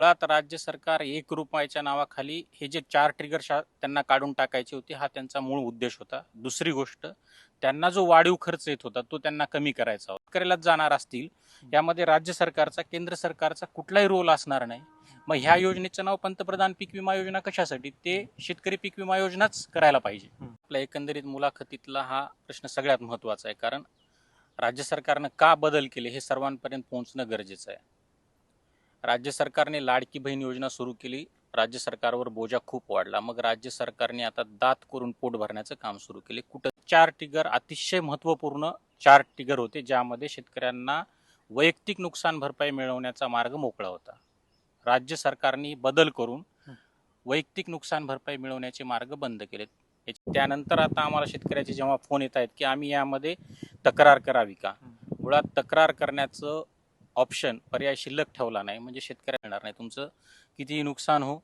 मुळात राज्य सरकार एक रुपयाच्या नावाखाली हे जे चार ट्रिगर शा त्यांना काढून टाकायचे होते हा त्यांचा मूळ उद्देश होता. दुसरी गोष्ट त्यांना जो वाढीव खर्च येत होता तो त्यांना कमी करायचा होता. शेतकऱ्यालाच जाणार असतील यामध्ये राज्य सरकारचा केंद्र सरकारचा कुठलाही रोल असणार नाही. मग ह्या योजनेचं नाव पंतप्रधान पीक विमा योजना कशासाठी? ते शेतकरी पीक विमा योजनाच करायला पाहिजे. आपल्या एकंदरीत मुलाखतीतला हा प्रश्न सगळ्यात महत्त्वाचा आहे कारण राज्य सरकारनं का बदल केले हे सर्वांपर्यंत पोहोचणं गरजेचं आहे. राज्य सरकारने लाडकी बहीण योजना सुरू केली. राज्य सरकारवर बोजा खूप वाढला. मग राज्य सरकारने आता दात करून पोट भरण्याचं काम सुरू केले. कुठं चार टिगर अतिशय महत्त्वपूर्ण चार टिगर होते ज्यामध्ये शेतकऱ्यांना वैयक्तिक नुकसान भरपाई मिळवण्याचा मार्ग मोकळा होता. राज्य सरकारने बदल करून वैयक्तिक नुकसान भरपाई मिळवण्याचे मार्ग बंद केलेत. त्यानंतर आता आम्हाला शेतकऱ्याचे जेव्हा फोन येत आहेत की आम्ही यामध्ये तक्रार करावी का? मुळात तक्रार करण्याचं ऑप्शन पर्याय शिल्लक ठेवला नाही म्हणजे शेतकऱ्याला मिळणार नाही. तुमचं कितीही नुकसान हो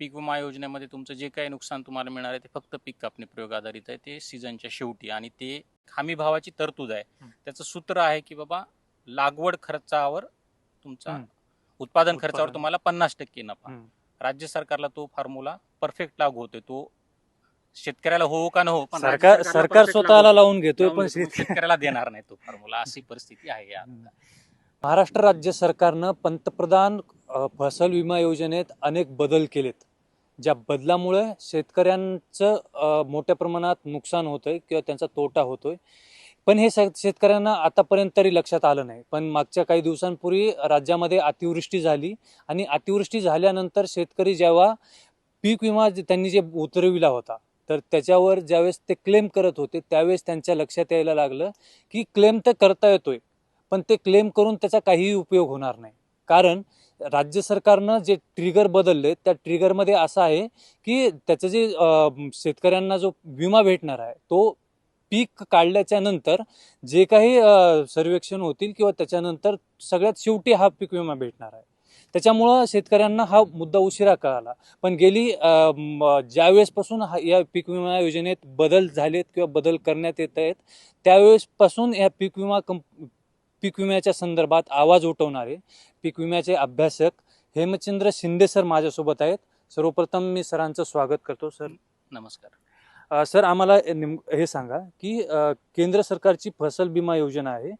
पीक विमा योजनेमध्ये तुमचं जे काही नुकसान तुम्हाला मिळणार आहे ते फक्त पीक कापणी प्रयोग आधारित आहे. ते सीझनच्या शेवटी आणि ते हमी भावाची तरतूद आहे. त्याचं सूत्र आहे की बाबा लागवड खर्चावर तुमचा. उत्पादन खर्चावर. तुम्हाला पन्नास टक्के नफा. राज्य सरकारला तो फॉर्म्युला परफेक्ट लागू होतोय. तो शेतकऱ्याला हो का न हो पण सरकार सरकार स्वतःला लावून घेतोय लावून पण शेतकऱ्याला देणार नाही तो फॉर्म्युला अशी परिस्थिती आहे महाराष्ट्र राज्य सरकारनं पंतप्रधान फसल विमा योजनेत अनेक बदल केलेत ज्या बदलामुळे शेतकऱ्यांचं मोठ्या प्रमाणात नुकसान होतंय किंवा त्यांचा तोटा होतोय. पण हे शेत- शेतकऱ्यांना आतापर्यंत तरी लक्षात आलं नाही. पण मागच्या काही दिवसांपूर्वी राज्यामध्ये अतिवृष्टी झाली आणि अतिवृष्टी झाल्यानंतर शेतकरी जेव्हा पीक विमा त्यांनी जे उतरविला होता तर त्याच्यावर ज्यावेळेस ते क्लेम करत होते त्यावेळेस त्यांच्या लक्षात यायला लागलं की क्लेम तर करता येतोय पण ते क्लेम करून त्याचा काहीही उपयोग होणार नाही. कारण राज्य सरकारनं जे ट्रिगर बदलले त्या ट्रिगरमध्ये असं आहे की त्याचं जे शेतकऱ्यांना जो विमा भेटणार आहे तो पीक काढल्याच्या नंतर जे काही सर्वेक्षण होतील किंवा त्याच्यानंतर सगळ्यात शेवटी हा पीक विमा भेटणार आहे. त्याच्यामुळं शेतकऱ्यांना हा मुद्दा उशिरा कळाला. पण गेली ज्यावेळेसपासून हा या पीक विमा योजनेत बदल झालेत किंवा बदल करण्यात येत आहेत त्यावेळेसपासून या पीक विमा कंप पीक विम्याच्या संदर्भात आवाज उठवणारे पीक विम्याचे अभ्यासक हेमचंद्र शिंदे सर माझ्यासोबत आहेत. सर्वप्रथम मी सरांचं स्वागत करतो. सर नमस्कार. सर आम्हाला नेम हे सांगा की केंद्र सरकारची फसल विमा योजना आहे.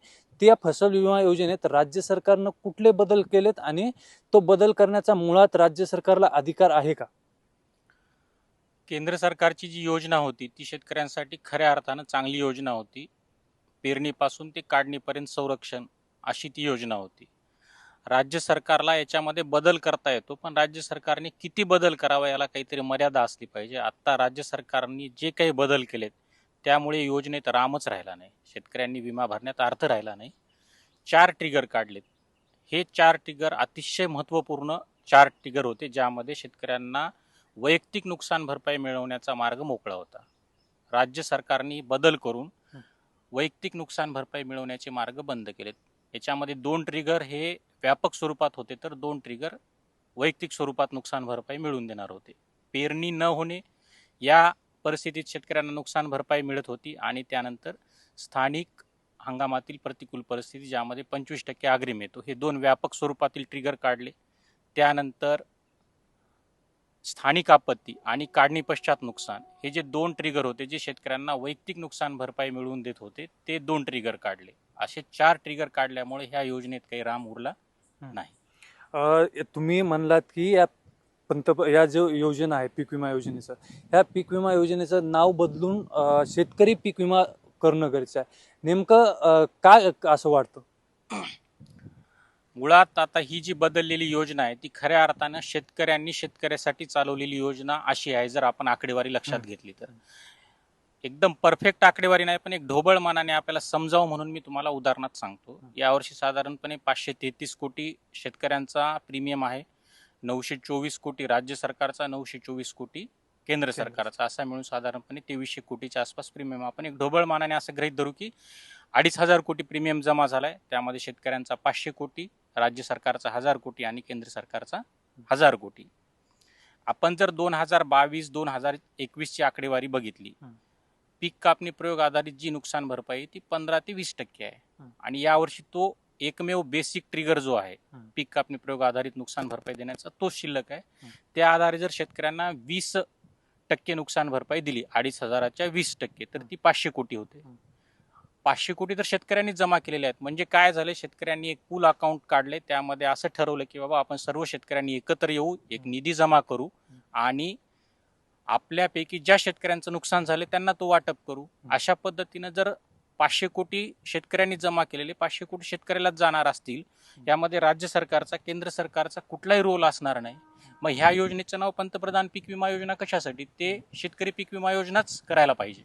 त्या फसल विमा योजनेत राज्य सरकारनं कुठले बदल केलेत आणि तो बदल करण्याचा मुळात राज्य सरकारला अधिकार आहे का? केंद्र सरकारची जी योजना होती ती शेतकऱ्यांसाठी खऱ्या अर्थानं चांगली योजना होती. पेरणीपासून ते काढणीपर्यंत संरक्षण अशी ती योजना होती. राज्य सरकारला याच्यामध्ये बदल करता येतो पण राज्य सरकारने किती बदल करावा याला काहीतरी मर्यादा असली पाहिजे. आत्ता राज्य सरकारने जे काही बदल केलेत त्यामुळे योजनेत रामच राहिला नाही. शेतकऱ्यांनी विमा भरण्यात अर्थ राहिला नाही. चार ट्रिगर काढलेत. हे चार ट्रिगर अतिशय महत्त्वपूर्ण चार ट्रिगर होते ज्यामध्ये शेतकऱ्यांना वैयक्तिक नुकसान भरपाई मिळवण्याचा मार्ग मोकळा होता. राज्य सरकारने बदल करून वैयक्तिक नुकसान भरपाई मिळवण्याचे मार्ग बंद केलेत. याच्यामध्ये दोन ट्रिगर हे व्यापक स्वरूपात होते तर दोन ट्रिगर वैयक्तिक स्वरूपात नुकसान भरपाई मिळवून देणार होते. पेरणी न होणे या परिस्थितीत शेतकऱ्यांना नुकसान भरपाई मिळत होती आणि त्यानंतर स्थानिक हंगामातील प्रतिकूल परिस्थिती ज्यामध्ये पंचवीस टक्के अग्रिम येतो हे दोन व्यापक स्वरूपातील ट्रिगर काढले. त्यानंतर स्थानिक आपत्ती आणि काढणी पश्चात नुकसान हे जे दोन ट्रिगर होते जे शेतकऱ्यांना वैयक्तिक नुकसान भरपाई मिळवून देत होते ते दोन ट्रिगर काढले. असे चार ट्रिगर काढल्यामुळे ह्या योजनेत काही राम उरला नाही. अ, तुम्ही म्हणलात की या पंत या जो योजना आहे पीक विमा योजनेचं ह्या पीक विमा योजनेचं नाव बदलून शेतकरी पीक विमा करणं गरजेचं आहे. नेमकं काय असं वाटतं? मुळात आता ही जी बदललेली योजना आहे ती खऱ्या अर्थानं शेतकऱ्यांनी शेतकऱ्यासाठी चालवलेली योजना अशी आहे जर आपण आकडेवारी लक्षात. घेतली तर. एकदम परफेक्ट आकडेवारी नाही पण एक ढोबळ मानाने आपल्याला समजावं म्हणून मी तुम्हाला उदाहरणात सांगतो. यावर्षी साधारणपणे पाचशे तेहतीस कोटी शेतकऱ्यांचा प्रीमियम आहे नऊशे चोवीस कोटी राज्य सरकारचा नऊशे चोवीस कोटी केंद्र सरकारचा. असा मिळून साधारणपणे तेवीसशे कोटीच्या आसपास प्रीमियम आपण एक ढोबळ मानाने असं गृहीत धरू की अडीच हजार कोटी प्रीमियम जमा झालाय त्यामध्ये शेतकऱ्यांचा पाचशे कोटी राज्य सरकारचा हजार कोटी आणि केंद्र सरकारचा हजार कोटी आपण जर दोन हजार बावीस दोन हजार एकवीसची आकडेवारी बघितली. पीक कापणी प्रयोग आधारित जी नुकसान भरपाई ती पंधरा ते वीस टक्के आहे. आणि यावर्षी तो एकमेव बेसिक ट्रिगर जो आहे. पीक कापणी प्रयोग आधारित नुकसान भरपाई देण्याचा तोच शिल्लक आहे. त्या आधारे जर शेतकऱ्यांना वीस टक्के नुकसान भरपाई दिली अडीच हजाराच्या वीस टक्के तर ती पाचशे कोटी होते. पाचशे कोटी तर शेतकऱ्यांनी जमा केलेले आहेत. म्हणजे काय झालं? शेतकऱ्यांनी एक पूल अकाउंट काढले. त्यामध्ये असं ठरवलं की बाबा आपण सर्व शेतकऱ्यांनी एकत्र येऊ एक निधी जमा करू आणि आपल्यापैकी ज्या शेतकऱ्यांचं नुकसान झाले त्यांना तो वाटप करू. अशा पद्धतीनं जर पाचशे कोटी शेतकऱ्यांनी जमा केलेले पाचशे कोटी शेतकऱ्यालाच जाणार असतील यामध्ये राज्य सरकारचा केंद्र सरकारचा कुठलाही रोल असणार नाही. मग ह्या योजनेचं नाव पंतप्रधान पीक विमा योजना कशासाठी? ते शेतकरी पीक विमा योजनाच करायला पाहिजे.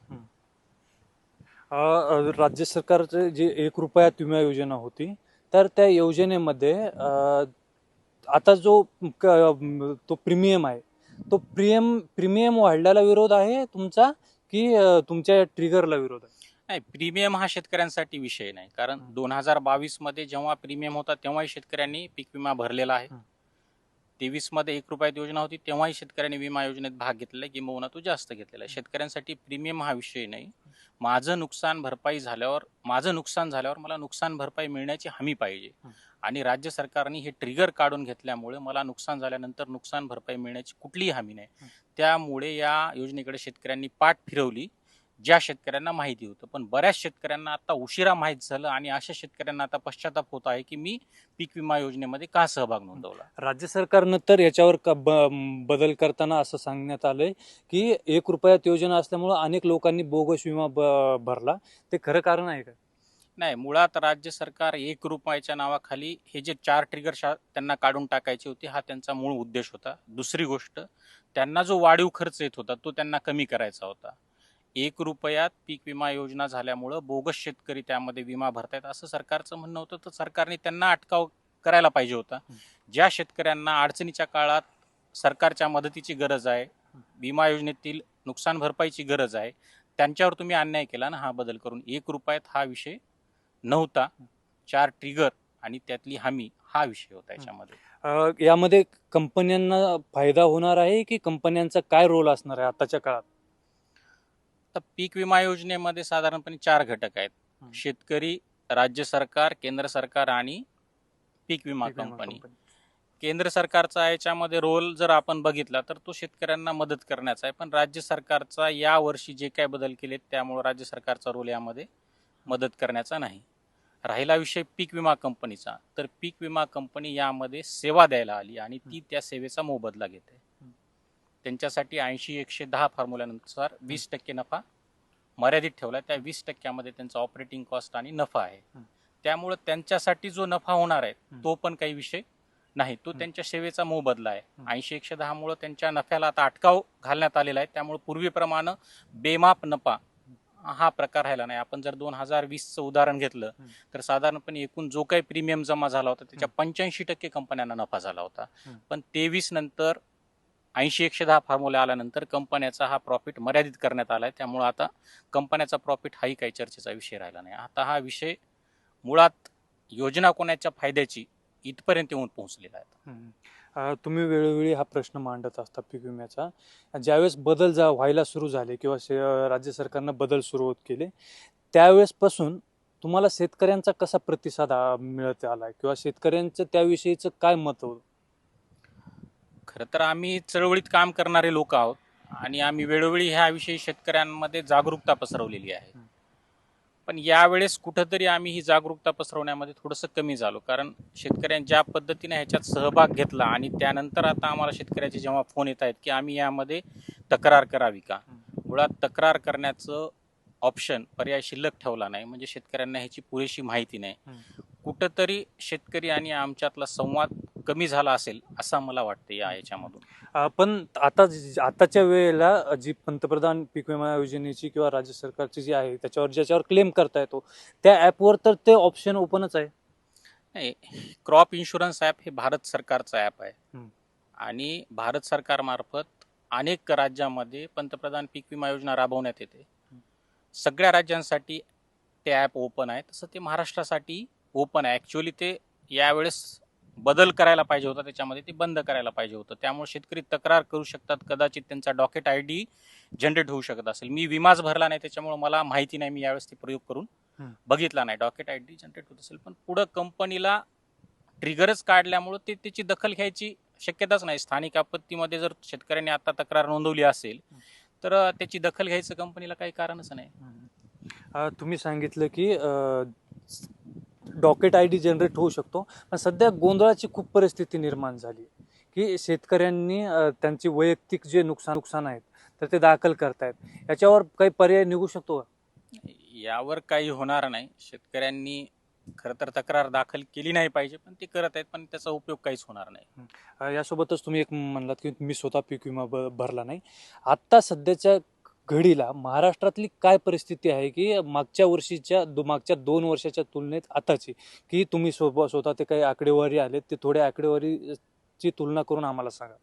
राज्य सरकारचे जे एक रुपयात विमा योजना होती तर त्या योजनेमध्ये आता जो तो प्रीमियम आहे तो प्रीमियम प्रीमियम वाढल्याला विरोध आहे तुमचा की तुमच्या ट्रिगरला विरोध आहे? नाही प्रीमियम हा शेतकऱ्यांसाठी विषय नाही कारण. दोन हजार बावीसमध्ये जेव्हा प्रीमियम होता तेव्हाही शेतकऱ्यांनी पीक विमा भरलेला आहे. हं. तेवीसमध्ये एक रुपयात योजना होती तेव्हाही शेतकऱ्यांनी विमा योजनेत भाग घेतलेला आहे किंबहुना तो जास्त घेतलेला आहे शेतकऱ्यांसाठी प्रीमियम हा विषय नाही माझं नुकसान भरपाई झाल्यावर माझं नुकसान झाल्यावर मला नुकसान भरपाई मिळण्याची हमी पाहिजे. आणि राज्य सरकारने हे ट्रिगर काढून घेतल्यामुळे मला नुकसान झाल्यानंतर नुकसान भरपाई मिळण्याची कुठलीही हमी नाही. त्यामुळे या योजनेकडे शेतकऱ्यांनी पाठ फिरवली ज्या शेतकऱ्यांना माहिती होतं. पण बऱ्याच शेतकऱ्यांना आता उशिरा माहीत झालं आणि अशा शेतकऱ्यांना आता पश्चाताप होत आहे की मी पीक विमा योजनेमध्ये का सहभाग नोंदवला? राज्य सरकारनं तर याच्यावर क- ब- बदल करताना असं सांगण्यात आलंय की एक रुपयात योजना असल्यामुळं अनेक लोकांनी बोगस विमा भरला. ते खरं कारण आहे का? नाही मुळात राज्य सरकार एक रुपयाच्या नावाखाली हे जे चार ट्रिगर शा त्यांना काढून टाकायचे होते हा त्यांचा मूळ उद्देश होता. दुसरी गोष्ट त्यांना जो वाढीव खर्च येत होता तो त्यांना कमी करायचा होता. एक रुपयात पीक विमा योजना झाल्यामुळं बोगस शेतकरी त्यामध्ये विमा भरतायत. असं सरकारचं म्हणणं होतं तर सरकारने त्यांना अटकाव करायला पाहिजे होता. ज्या शेतकऱ्यांना अडचणीच्या काळात सरकारच्या मदतीची गरज आहे विमा योजनेतील नुकसान भरपाईची गरज आहे त्यांच्यावर तुम्ही अन्याय केला ना हा बदल करून. एक रुपयात हा विषय नव्हता चार ट्रिगर आणि त्यातली हमी हा विषय होता याच्यामध्ये. यामध्ये कंपन्यांना फायदा होणार आहे की कंपन्यांचा काय रोल असणार आहे आताच्या काळात? तर पीक विमा योजनेमध्ये साधारणपणे चार घटक आहेत. शेतकरी राज्य सरकार केंद्र सरकार आणि पीक विमा कंपनी. केंद्र सरकारचा याच्यामध्ये रोल जर आपण बघितला तर तो शेतकऱ्यांना मदत करण्याचा आहे. पण राज्य सरकारचा या वर्षी जे काय बदल केलेत त्यामुळे राज्य सरकारचा रोल यामध्ये मदत करण्याचा नाही. राहिला विषय पीक विमा कंपनीचा तर पीक विमा कंपनी यामध्ये सेवा द्यायला आली आणि ती त्या सेवेचा मोबदला घेते. त्यांच्यासाठी ऐंशी एकशे दहा फॉर्म्युल्यानुसार वीस टक्के नफा मर्यादित ठेवला त्या वीस टक्क्यामध्ये त्यांचा ऑपरेटिंग कॉस्ट आणि नफा आहे. त्यामुळे त्यांच्यासाठी जो नफा होणार आहे. तो पण काही विषय नाही तो. त्यांच्या सेवेचा मोबदला आहे. ऐंशी एकशे दहा मुळे त्यांच्या नफ्याला आता अटकाव घालण्यात आलेला आहे त्यामुळे पूर्वीप्रमाणे बेमाप नफा हा प्रकार राहिला नाही आपण जर दोन हजार वीसचं उदाहरण घेतलं. तर साधारणपणे एकूण जो काही प्रीमियम जमा झाला होता त्याच्या. पंच्याऐंशी टक्के कंपन्यांना नफा झाला होता. पण तेवीस नंतर ऐंशी एकशे दहा फॉर्म्युला आल्यानंतर कंपन्याचा हा प्रॉफिट मर्यादित करण्यात आला आहे त्यामुळं आता कंपन्याचा प्रॉफिट हाही काही चर्चेचा विषय राहिला नाही. आता हा विषय मुळात योजना कोणाच्या फायद्याची इथपर्यंत येऊन पोहोचलेला आहे. तुम्ही वेळोवेळी हा प्रश्न मांडत असता पीक विम्याचा ज्यावेळेस बदल जा व्हायला सुरू झाले किंवा शे- राज्य सरकारनं बदल सुरू होत केले त्यावेळेसपासून तुम्हाला शेतकऱ्यांचा कसा प्रतिसाद मिळत आला किंवा शेतकऱ्यांचं त्याविषयीचं काय मत होतं खरं तर आम्ही चळवळीत काम करणारे लोक आहोत आणि आम्ही वेळोवेळी ह्याविषयी शेतकऱ्यांमध्ये जागरूकता पसरवलेली आहे. पण यावेळेस कुठंतरी आम्ही ही जागरूकता पसरवण्यामध्ये थोडंसं कमी झालो. कारण शेतकऱ्यांनी ज्या पद्धतीने ह्याच्यात सहभाग घेतला आणि त्यानंतर आता आम्हाला शेतकऱ्याचे जेव्हा फोन येत आहेत की आम्ही यामध्ये तक्रार करावी का? मुळात तक्रार करण्याचं ऑप्शन पर्याय शिल्लक ठेवला नाही. म्हणजे शेतकऱ्यांना ह्याची पुरेशी माहिती नाही. कुठंतरी शेतकरी आणि आमच्यातला संवाद कमी झाला असेल असं मला वाटतं या याच्यामधून. पण आता आताच्या वेळेला जी पंतप्रधान पीक विमा योजनेची किंवा राज्य सरकारची जी आहे त्याच्यावर ज्याच्यावर क्लेम करता येतो त्या ॲपवर तर ते ऑप्शन ओपनच आहे? नाही क्रॉप इन्शुरन्स ॲप हे भारत सरकारचं ॲप आहे. आणि भारत सरकारमार्फत अनेक राज्यामध्ये पंतप्रधान पीक विमा योजना राबवण्यात येते. सगळ्या राज्यांसाठी ते ॲप ओपन आहे. तसं ते महाराष्ट्रासाठी ओपन आहे. ॲक्च्युली ते यावेळेस बदल करायला पाहिजे होता त्याच्यामध्ये ते बंद करायला पाहिजे होतं. त्यामुळे शेतकरी तक्रार करू शकतात कदाचित त्यांचा डॉकेट आय डी जनरेट होऊ शकत असेल. मी विमाच भरला नाही त्याच्यामुळे मला माहिती नाही मी यावेळेस ते प्रयोग करून. बघितला नाही. डॉकेट आय डी जनरेट होत असेल पण पुढं कंपनीला ट्रिगरच काढल्यामुळं ते त्याची दखल घ्यायची शक्यताच नाही. स्थानिक आपत्तीमध्ये जर शेतकऱ्यांनी आता तक्रार नोंदवली असेल तर त्याची दखल घ्यायचं कंपनीला काही कारणच नाही. तुम्ही सांगितलं की डॉकेट आय डी जनरेट होऊ शकतो. पण सध्या गोंधळाची खूप परिस्थिती निर्माण झाली की शेतकऱ्यांनी त्यांची वैयक्तिक जे नुकसान नुकसान आहेत तर ते दाखल करतायत. याच्यावर काही पर्याय निघू शकतो यावर काही होणार नाही. शेतकऱ्यांनी खरं तर तक्रार दाखल केली नाही पाहिजे पण ते करत आहेत पण त्याचा उपयोग काहीच होणार नाही. यासोबतच तुम्ही एक म्हणलात की मी स्वतः पीक विमा भरला नाही. आत्ता सध्याच्या घडीला महाराष्ट्रातली काय परिस्थिती आहे की मागच्या वर्षीच्या दो मागच्या दोन वर्षाच्या तुलनेत आताची की तुम्ही सोब- स्वतः ते काही आकडेवारी आले ते थोड्या आकडेवारीची तुलना करून आम्हाला सांगा.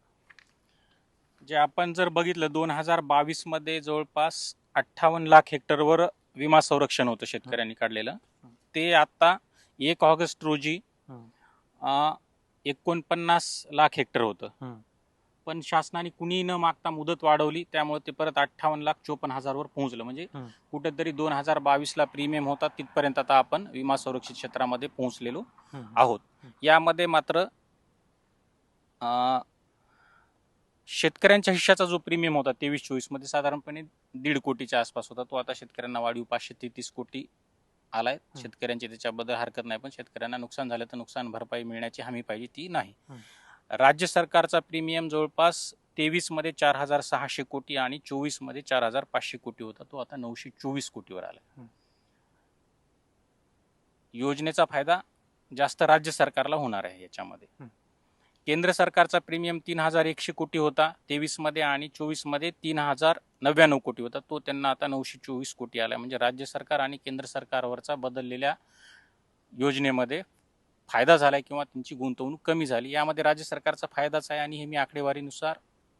जे आपण जर बघितलं दोन हजार बावीसमध्ये जवळपास अठ्ठावन्न लाख हेक्टरवर विमा संरक्षण होतं शेतकऱ्यांनी काढलेलं. ते आता एक ऑगस्ट रोजी एकोणपन्नास लाख हेक्टर होतं. पण शासनाने कुणी न मागता मुदत वाढवली त्यामुळे ते परत अठ्ठावन्न लाख चोपन्न हजारवर पोहोचलं. म्हणजे. कुठेतरी दोन हजार बावीसला प्रीमियम होता तिथपर्यंत आता आपण विमा संरक्षित क्षेत्रामध्ये पोहोचलेलो आहोत. यामध्ये मात्र शेतकऱ्यांच्या हिश्श्याचा जो प्रीमियम होता तेवीस चोवीसमध्ये साधारणपणे दीड कोटीच्या आसपास होता. तो आता शेतकऱ्यांना वाढीव पाचशे तेहतीस कोटी आलाय. शेतकऱ्यांची त्याच्याबद्दल हरकत नाही पण शेतकऱ्यांना नुकसान झालं तर नुकसान भरपाई मिळण्याची हमी पाहिजे ती नाही. राज्य सरकारचा प्रीमियम जवळपास तेवीसमध्ये चार हजार सहाशे कोटी आणि चोवीसमध्ये चार हजार पाचशे कोटी होता. तो आता नऊशे चोवीस कोटीवर आला. योजनेचा फायदा जास्त राज्य सरकारला होणार आहे याच्यामध्ये. केंद्र सरकारचा प्रीमियम तीन हजार एकशे कोटी होता तेवीसमध्ये आणि चोवीसमध्ये तीन हजार नव्याण्णव कोटी होता. तो त्यांना आता नऊशे चोवीस कोटी आला म्हणजे राज्य सरकार आणि केंद्र सरकारवरचा बदललेल्या योजनेमध्ये फायदा झालाय किंवा त्यांची गुंतवणूक कमी झाली यामध्ये राज्य सरकारचा फायदाच आहे आणि हे मी आकडेवारीनुसार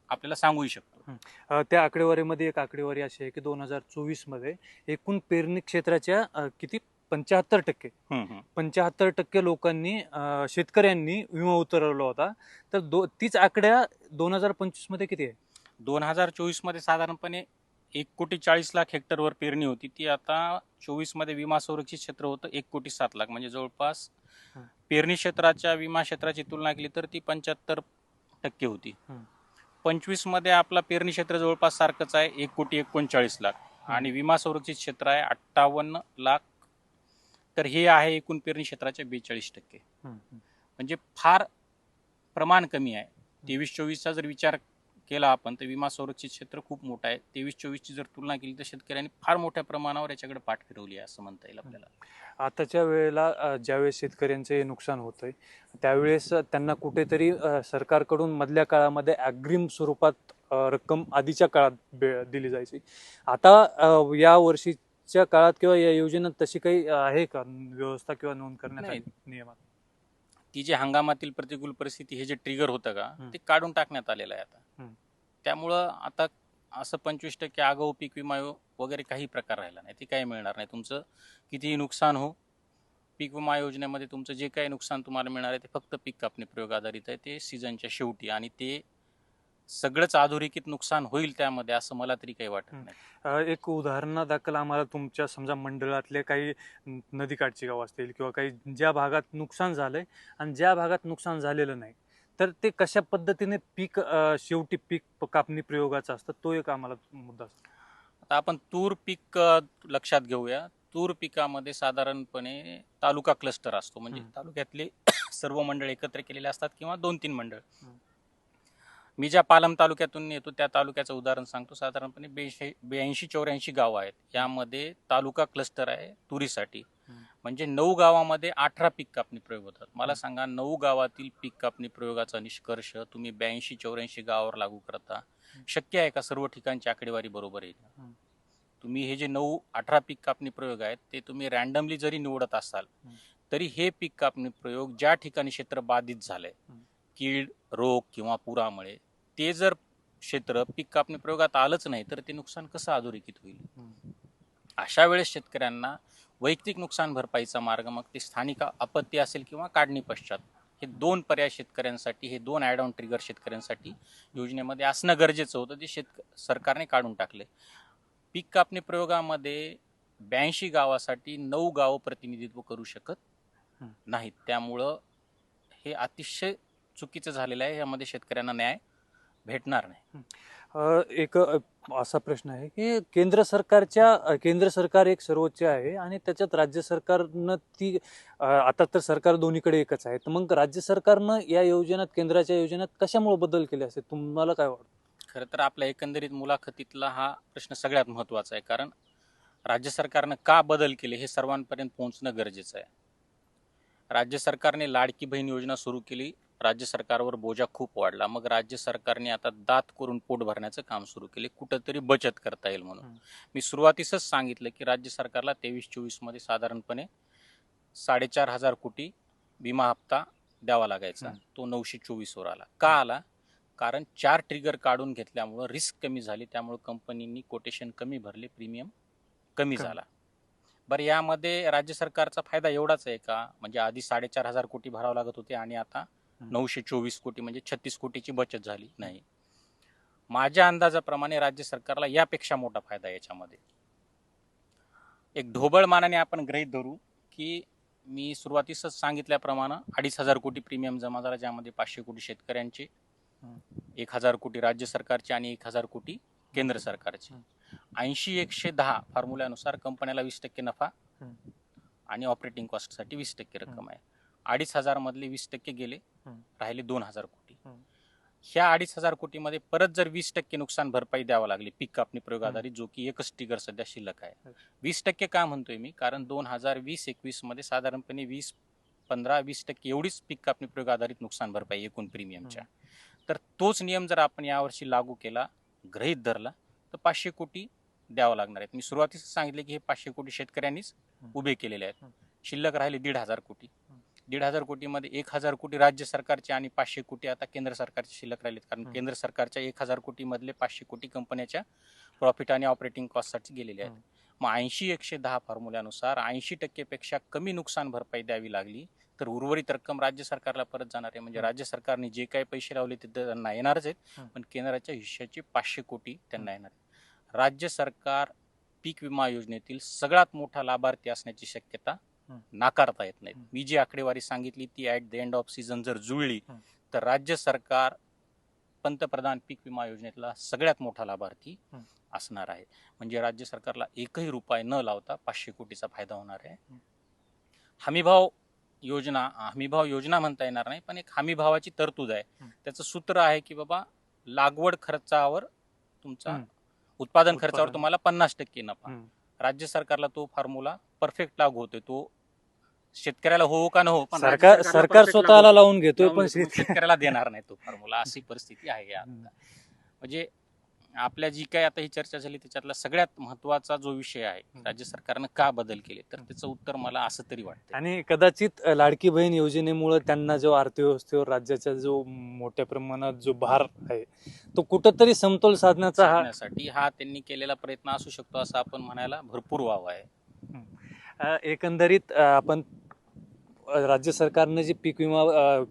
आपल्याला सांगूही शकतो. त्या आकडेवारीमध्ये एक आकडेवारी अशी आहे की दोन हजार चोवीसमध्ये एकूण पेरणी क्षेत्राच्या किती? पंच्याहत्तर टक्के. पंच्याहत्तर टक्के लोकांनी शेतकऱ्यांनी विमा उतरवला होता. तर दो तीच आकड्या दोन हजार पंचवीसमध्ये किती आहे? दोन हजार चोवीसमध्ये साधारणपणे एक कोटी चाळीस लाख हेक्टरवर पेरणी होती. ती आता चोवीसमध्ये विमा संरक्षित क्षेत्र होतं एक कोटी सात लाख. म्हणजे जवळपास. पेरणी क्षेत्राच्या विमा क्षेत्राची तुलना केली तर ती पंच्याहत्तर टक्के होती. पंचवीसमध्ये आपला पेरणी क्षेत्र जवळपास सारखंच आहे एक कोटी एकोणचाळीस लाख. आणि विमा संरक्षित क्षेत्र आहे अठ्ठावन्न लाख. तर हे आहे एकूण पेरणी क्षेत्राचे बेचाळीस टक्के. म्हणजे फार प्रमाण कमी आहे. तेवीस चोवीसचा जर विचार केला आपण तर विमा संरक्षित क्षेत्र खूप मोठं आहे. तेवीस चोवीसची जर तुलना केली तर शेतकऱ्यांनी फार मोठ्या प्रमाणावर याच्याकडे पाठ फिरवली आहे असं म्हणता येईल आपल्याला. आताच्या वेळेला ज्यावेळेस शेतकऱ्यांचे हे नुकसान होतंय त्यावेळेस त्यांना कुठेतरी सरकारकडून मधल्या काळामध्ये अग्रिम स्वरूपात रक्कम आधीच्या काळात दिली जायची. आता या वर्षीच्या काळात किंवा या योजनेत तशी काही आहे का व्यवस्था किंवा नोंद करण्यात नियमात ती जे हंगामातील प्रतिकूल परिस्थिती हे जे ट्रिगर होतं का. ते काढून टाकण्यात आलेलं आहे आता. त्यामुळं आता असं पंचवीस टक्के आगाऊ पीक विमा वगैरे काही प्रकार राहिला नाही ते काही मिळणार नाही तुमचं कितीही नुकसान हो पीक विमा योजनेमध्ये तुमचं जे काही नुकसान तुम्हाला मिळणार आहे ते फक्त पीक कापणी प्रयोग आधारित आहे ते सीझनच्या शेवटी आणि ते सगळंच अधोरेखित नुकसान होईल त्यामध्ये असं मला तरी काही वाटत. नाही एक उदाहरणादाखल आम्हाला तुमच्या समजा मंडळातले काही न- नदीकाठची गाव असतील किंवा काही ज्या भागात नुकसान झालंय आणि ज्या भागात नुकसान झालेलं नाही तर ते कशा पद्धतीने पीक अ, शेवटी पीक प- कापणी प्रयोगाचा असतं तो एक आम्हाला मुद्दा असतो आता आपण तूर पीक अ, लक्षात घेऊया तूर पिकामध्ये साधारणपणे तालुका क्लस्टर असतो म्हणजे. तालुक्यातले सर्व मंडळ एकत्र केलेले असतात किंवा दोन तीन मंडळ. मी ज्या पालम तालुक्यातून येतो त्या तालुक्याचं उदाहरण सांगतो साधारणपणे बेशे ब्याऐंशी चौऱ्याऐंशी गावं आहेत यामध्ये तालुका क्लस्टर आहे तुरीसाठी. म्हणजे नऊ गावामध्ये अठरा पीक कापणी प्रयोग होतात मला. सांगा नऊ गावातील पीक कापणी प्रयोगाचा निष्कर्ष तुम्ही ब्याऐंशी चौऱ्याऐंशी गावावर लागू करता शक्य आहे का सर्व ठिकाणची आकडेवारी बरोबर येईल. तुम्ही हे जे नऊ अठरा पीक कापणी प्रयोग आहेत ते तुम्ही रॅन्डमली जरी निवडत असाल. तरी हे पीक कापणी प्रयोग ज्या ठिकाणी क्षेत्र बाधित झालंय. कीड रोग किंवा पुरामुळे ते जर क्षेत्र पीक कापणी प्रयोगात आलंच नाही तर ते नुकसान कसं अधोरेखित होईल? अशा वेळेस शेतकऱ्यांना वैयक्तिक नुकसान भरपाईचा मार्ग मग ते स्थानिक आपत्ती असेल किंवा काढणी पश्चात हे दोन पर्याय शेतकऱ्यांसाठी हे दोन ॲड ऑन ट्रिगर शेतकऱ्यांसाठी योजनेमध्ये असणं गरजेचं होतं जे शेतक सरकारने काढून टाकले पीक कापणी प्रयोगामध्ये ब्याऐंशी गावासाठी नऊ गावं प्रतिनिधित्व करू शकत. नाहीत. त्यामुळं हे अतिशय चुकीचं झालेलं आहे यामध्ये शेतकऱ्यांना न्याय भेटणार नाही. अ, एक अ, असा प्रश्न आहे की केंद्र सरकारच्या अ, केंद्र सरकार एक सर्वोच्च आहे आणि त्याच्यात राज्य सरकारनं ती अ, आता तर सरकार दोन्हीकडे एकच आहे. तर मग राज्य सरकारनं या योजनेत केंद्राच्या योजनेत कशामुळे बदल केले असे? तुम्हाला काय वाटतं? खरं तर आपल्या एकंदरीत मुलाखतीतला हा प्रश्न सगळ्यात महत्त्वाचा आहे कारण राज्य सरकारनं का बदल केले हे सर्वांपर्यंत पोहोचणं गरजेचं आहे. राज्य सरकारने लाडकी बहीण योजना सुरू केली राज्य सरकारवर बोजा खूप वाढला मग राज्य सरकारने आता दात करून पोट भरण्याचं काम सुरू केले कुठंतरी बचत करता येईल म्हणून. मी सुरुवातीसच सांगितलं की राज्य सरकारला तेवीस चोवीसमध्ये साधारणपणे साडेचार हजार कोटी विमा हप्ता द्यावा लागायचा. तो नऊशे चोवीसवर आला का आला कारण चार ट्रिगर काढून घेतल्यामुळं रिस्क कमी झाली त्यामुळे कंपनींनी कोटेशन कमी भरले प्रीमियम कमी. झाला बरं यामध्ये राज्य सरकारचा फायदा एवढाच आहे का म्हणजे आधी साडेचार हजार कोटी भरावं लागत होते आणि आता. नऊशे चोवीस कोटी म्हणजे छत्तीस कोटीची बचत झाली. नाही. माझ्या अंदाजाप्रमाणे राज्य सरकारला यापेक्षा मोठा फायदा याच्यामध्ये. एक ढोबळ मानाने आपण गृहीत धरू की मी सुरुवातीसच सांगितल्याप्रमाणे अडीच हजार कोटी प्रीमियम जमा झाला ज्यामध्ये पाचशे कोटी शेतकऱ्यांचे. एक हजार कोटी राज्य सरकारचे आणि एक हजार कोटी केंद्र सरकारचे. ऐंशी एकशे दहा फॉर्म्युल्यानुसार कंपन्याला वीस टक्के नफा. आणि ऑपरेटिंग कॉस्टसाठी वीस टक्के रक्कम आहे. अडीच हजार मधले वीस टक्के गेले. राहिले दोन हजार कोटी. ह्या अडीच हजार कोटीमध्ये परत जर वीस टक्के नुकसान भरपाई द्यावं लागली पीक कापणी प्रयोग आधारित जो की एकच टिगर सध्या शिल्लक आहे. वीस टक्के का म्हणतोय मी कारण दोन हजार वीस एकवीसमध्ये साधारणपणे वीस पंधरा वीस टक्के एवढीच पीक कापणी प्रयोग आधारित नुकसान भरपाई एकूण प्रीमियमच्या तर तोच नियम जर आपण यावर्षी लागू केला गृहीत धरला तर पाचशे कोटी द्यावं लागणार आहेत मी सुरुवातीस सांगितले की हे पाचशे कोटी शेतकऱ्यांनीच. उभे केलेले आहेत. शिल्लक राहिले दीड हजार कोटी. दीड हजार कोटीमध्ये एक हजार कोटी राज्य सरकारचे आणि पाचशे कोटी आता केंद्र सरकारचे शिल्लक राहिलेत कारण. केंद्र सरकारच्या एक हजार कोटी मधले पाचशे कोटी कंपन्याच्या प्रॉफिट आणि ऑपरेटिंग कॉस्टसाठी गेलेले आहेत. मग ऐंशी एकशे दहा फॉर्म्युल्यानुसार ऐंशी टक्केपेक्षा कमी नुकसान भरपाई द्यावी लागली तर उर्वरित रक्कम राज्य सरकारला परत जाणार आहे म्हणजे. राज्य सरकारने जे काही पैसे लावले ते तर त्यांना येणारच आहेत. पण केंद्राच्या हिश्श्याचे पाचशे कोटी त्यांना येणार राज्य सरकार पीक विमा योजनेतील सगळ्यात मोठा लाभार्थी असण्याची शक्यता. नाकारता येत नाही हं. मी जी आकडेवारी सांगितली ती at the end of season जर जुळली. तर राज्य सरकार पंतप्रधान पीक विमा योजनेतला सगळ्यात मोठा लाभार्थी. असणार आहे म्हणजे राज्य सरकारला एकही रुपये न लावता पाचशे कोटीचा फायदा होणार आहे. हमीभाव योजना हमीभाव योजना म्हणता येणार नाही पण एक हमीभावाची तरतूद आहे. त्याचं सूत्र आहे की बाबा लागवड खर्चावर तुमचा. उत्पादन खर्चावर. तुम्हाला पन्नास टक्के नफा. राज्य सरकारला तो फॉर्म्युला परफेक्ट लागू होतोय तो शेतकऱ्याला हो का न हो पण सरकार सरकार perfect स्वतःला लावून घेतोय लावून पण देतो. शेतकऱ्याला देणार नाही तो फॉर्म्युला अशी परिस्थिती आहे हम्म. म्हणजे आपल्या जी काही आता ही चर्चा झाली त्याच्यातला सगळ्यात महत्त्वाचा जो विषय आहे. राज्य सरकारनं का बदल केले तर त्याचं उत्तर मला असं तरी वाटतं आणि कदाचित अ, लाडकी बहीण योजनेमुळे त्यांना जो अर्थव्यवस्थेवर राज्याचा जो मोठ्या प्रमाणात जो भार आहे तो कुठंतरी समतोल साधण्याचा हा साधण्यासाठी हा त्यांनी केलेला प्रयत्न असू शकतो असं आपण म्हणायला भरपूर वाव आहे अ, एकंदरीत अ, आपण राज्य सरकारनं जे पीक विमा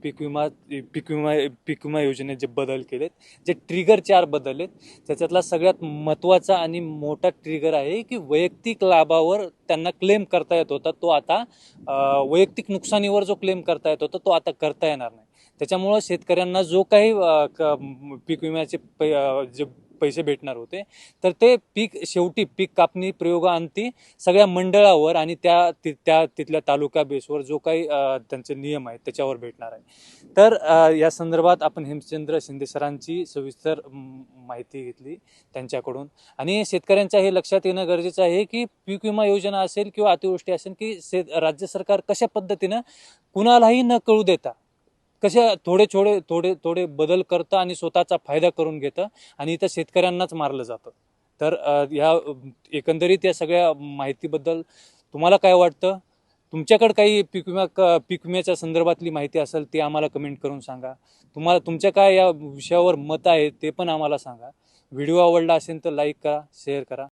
पीक विमा पीक विमा पीक विमा योजनेत जे बदल केलेत जे ट्रिगर चार बदल आहेत त्याच्यातला सगळ्यात महत्त्वाचा आणि मोठा ट्रिगर आहे की वैयक्तिक लाभावर त्यांना क्लेम करता येत होता तो आता वैयक्तिक नुकसानीवर जो क्लेम करता येत होता तो आता करता येणार नाही. त्याच्यामुळं शेतकऱ्यांना जो काही क- पीक विम्याचे पै जे पैसे भेटणार होते. तर ते पीक शेवटी पीक कापणी प्रयोगाअंती सगळ्या मंडळावर आणि त्या त्या तिथल्या तालुका बेसवर जो काही त्यांचे नियम आहेत त्याच्यावर भेटणार आहे. तर या संदर्भात आपण हेमचंद्र शिंदे सरांची सविस्तर माहिती घेतली त्यांच्याकडून. आणि शेतकऱ्यांच्या हे लक्षात येणं गरजेचं आहे की पीक विमा योजना असेल किंवा अतिवृष्टी असेल की शेत राज्य सरकार कशा पद्धतीनं कुणालाही न कळू देता कशा थोडे थोडे थोडे थोडे बदल करतं आणि स्वतःचा फायदा करून घेतं आणि इथं शेतकऱ्यांनाच मारलं जातं. तर ह्या एकंदरीत या सगळ्या माहितीबद्दल तुम्हाला काय वाटतं? तुमच्याकडे काही पीक विमा क- पीक विम्याच्या संदर्भातली माहिती असेल ती आम्हाला कमेंट करून सांगा. तुम्हाला तुमच्या काय या विषयावर मत आहे ते पण आम्हाला सांगा. व्हिडिओ आवडला असेल तर लाईक करा शेअर करा.